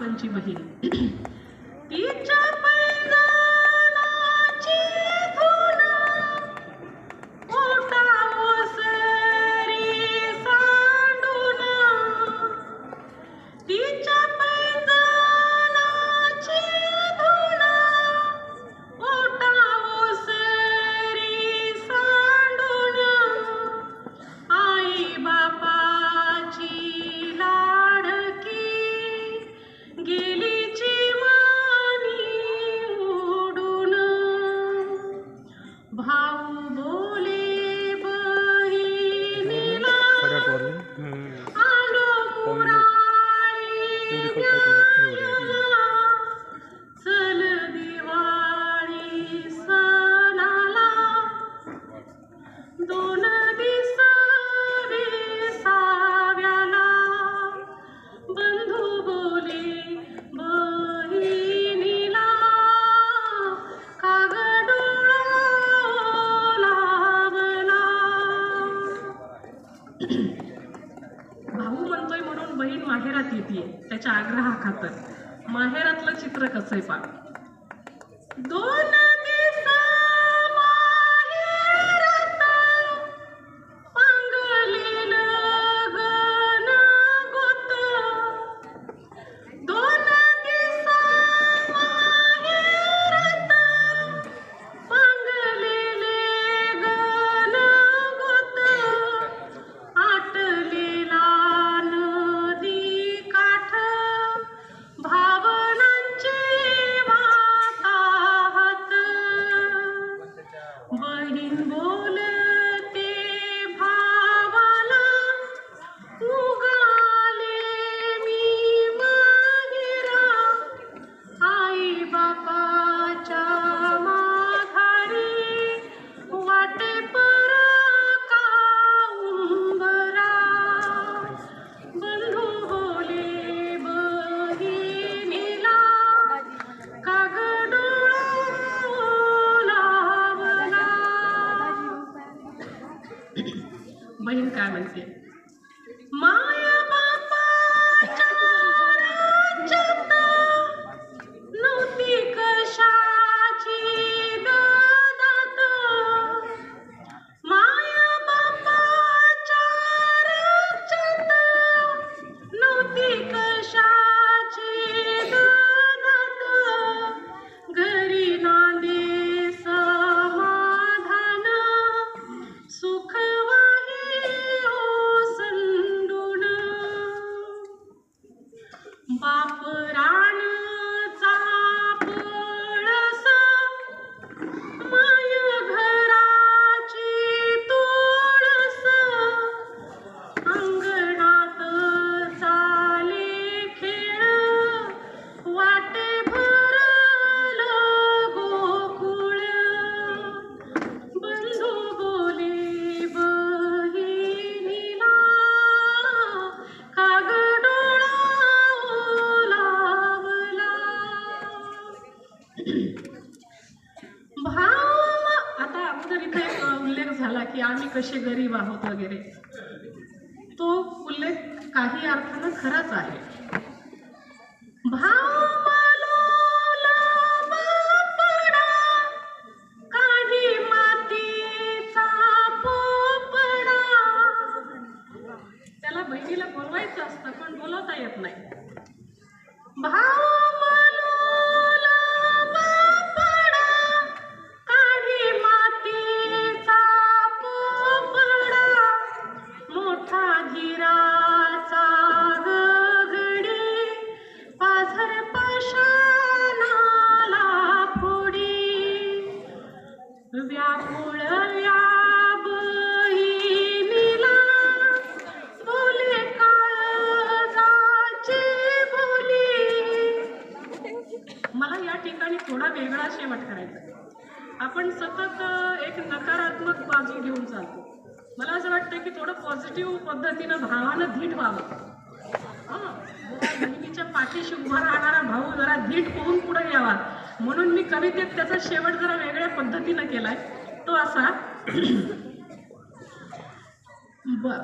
मालकांची बहीण. तिच्या भाऊ म्हणतोय म्हणून बहीण माहेरात येते त्याच्या आग्रहा खातर माहेरातलं चित्र कसं आहे पा दोन बहीण काय म्हणते? मा उल्लेख झाला की आम्ही कसे गरीब आहोत वगैरे. तो उल्लेख काही अर्थानं खराच आहे. भाव त्याला बहिणीला बोलवायचं असतं पण बोलवता येत नाही. भाव व्याकुळ या बहिणीला बोले काळजाची बोली मला या ठिकाणी थोडा वेगळा शेवट करायचा आपण सतत एक नकारात्मक बाजू घेऊन चालतो. मला असं वाटतं की थोडं पॉझिटिव्ह पद्धतीनं भावानं धीट व्हावं. हां? कवितेच्या पाठीशी उभा राहणारा भाऊ जरा धीट होऊन पुढे यावा. म्हणून मी कवितेत त्याचा शेवट जरा वेगळ्या पद्धतीनं केलाय. तो असा बर.